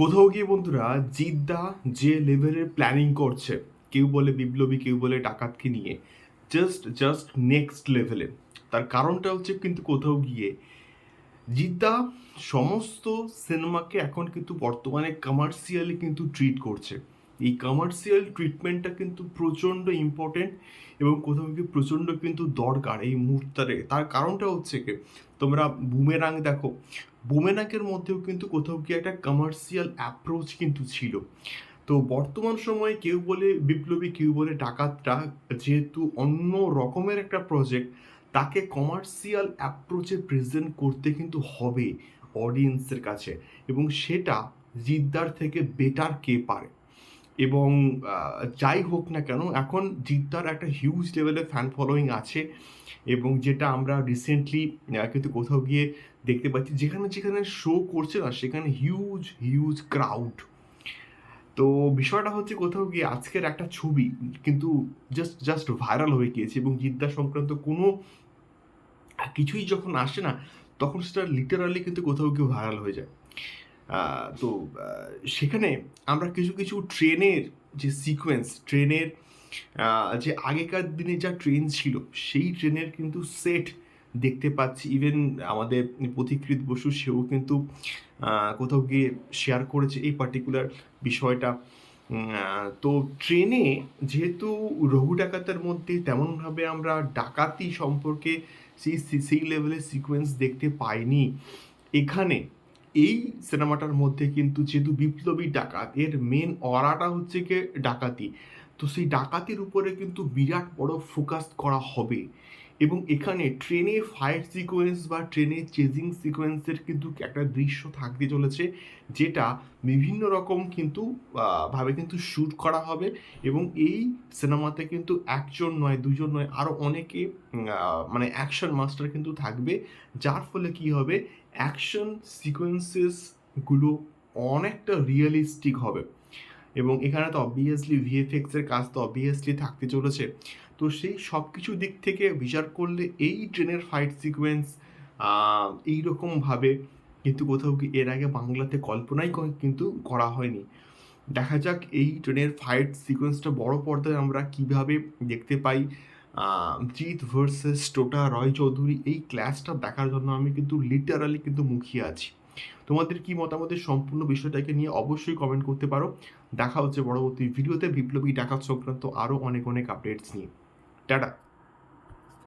কোথাও গিয়ে বন্ধুরা জিদ্দা যে লেভেলের প্ল্যানিং করছে, কেউ বলে বিপ্লবী, কেউ বলে ডাকাতকে নিয়ে জাস্ট জাস্ট নেক্সট লেভেলে তার কারণটা হচ্ছে কিন্তু কোথাও গিয়ে, জিদ্দা সমস্ত সিনেমাকে এখন কিন্তু বর্তমানে কমার্শিয়ালি কিন্তু ট্রিট করছে। এই কমার্শিয়াল ট্রিটমেন্টটা কিন্তু প্রচণ্ড ইম্পর্টেন্ট এবং কোথাও গিয়ে প্রচণ্ড কিন্তু দরকার এই মুহূর্তে। তার কারণটা হচ্ছে কি? তোমরা বুমেরাং দেখো। বুমেরাংয়ের মধ্যেও কিন্তু কোথাও গিয়ে একটা কমার্শিয়াল অ্যাপ্রোচ কিন্তু ছিল। তো বর্তমান সময়ে কেউ বলে বিপ্লবী, কেউ বলে ডাকাতটা যেহেতু অন্য রকমের একটা প্রজেক্ট তাকে কমার্শিয়াল অ্যাপ্রোচে প্রেজেন্ট করতে কিন্তু হবে অডিয়েন্সের কাছে। এবং সেটা জিদ্দার থেকে বেটার কে পারে। এবং যাই হোক না কেন, এখন জিদ্দার একটা হিউজ লেভেলের ফ্যান ফলোয়িং আছে এবং যেটা আমরা রিসেন্টলি কিন্তু কোথাও গিয়ে দেখতে পাচ্ছি, যেখানে যেখানে শো করছে না, সেখানে হিউজ হিউজ ক্রাউড তো বিষয়টা হচ্ছে কোথাও গিয়ে আজকের একটা ছবি কিন্তু জাস্ট জাস্ট ভাইরাল হয়ে গিয়েছে এবং জিদ্দা সংক্রান্ত কোনো, কিছুই যখন আসে না, তখন সেটা লিটারালি কিন্তু কোথাও গিয়ে ভাইরাল হয়ে যায়। তো সেখানে আমরা কিছু কিছু ট্রেনের যে সিকোয়েন্স ট্রেনের যে আগেকার দিনে যা ট্রেন ছিল, সেই ট্রেনের কিন্তু সেট দেখতে পাচ্ছি। ইভেন আমাদের পথিকৃত বসু, সেও কিন্তু কোথাও গিয়ে শেয়ার করেছে এই পার্টিকুলার বিষয়টা। তো ট্রেনে যেহেতু রঘু ডাকাতের মধ্যে তেমনভাবে আমরা ডাকাতি সম্পর্কে সেই সেই লেভেলের সিকোয়েন্স দেখতে পাইনি। এখানে এই সিনেমাটার মধ্যে কিন্তু যেহেতু বিপ্লবী ডাকাত, এর মেন অরাটা হচ্ছে গিয়ে ডাকাতি। তো সেই ডাকাতির উপরে কিন্তু বিরাট বড় ফোকাস করা হবে। এবং এখানে ট্রেনে ফায়ার সিকোয়েন্স বা ট্রেনে চেজিং সিকোয়েন্সের কিন্তু একটা দৃশ্য থাকতে চলেছে, যেটা বিভিন্ন রকম কিন্তু ভাবে কিন্তু শ্যুট করা হবে এবং এই সিনেমাতে কিন্তু একজন নয়, দুজন নয় আরও অনেকে মানে অ্যাকশন মাস্টার কিন্তু থাকবে, যার ফলে কি হবে অ্যাকশন সিকোয়েন্সেসগুলো অনেকটা রিয়েলিস্টিক হবে। এবং এখানে তো অবভিয়াসলি ভিএফএক্সের কাজ তো অবভিয়াসলি থাকতে চলেছে। তো সেই সব কিছু দিক থেকে বিচার করলে এই ট্রেনের ফাইট সিকোয়েন্স এইরকমভাবে কিন্তু কোথাও কি এর আগে বাংলাতে কল্পনাই কিন্তু করা হয়নি। দেখা যাক এই ট্রেনের ফাইট সিকোয়েন্সটা বড় পর্দায় আমরা কীভাবে দেখতে পাই। জিৎ ভার্সেস টোটা রয় চৌধুরী, এই ক্লাসটা দেখার জন্য আমি কিন্তু লিটারালি কিন্তু মুখিয়ে আছি। তোমাদের কি মতামতের সম্পূর্ণ বিষয়টাকে নিয়ে অবশ্যই কমেন্ট করতে পারো। দেখা হচ্ছে পরবর্তী ভিডিওতে বিপ্লবী ডাকাত সংক্রান্ত আরও অনেক অনেক আপডেটস নিয়ে। টাটা।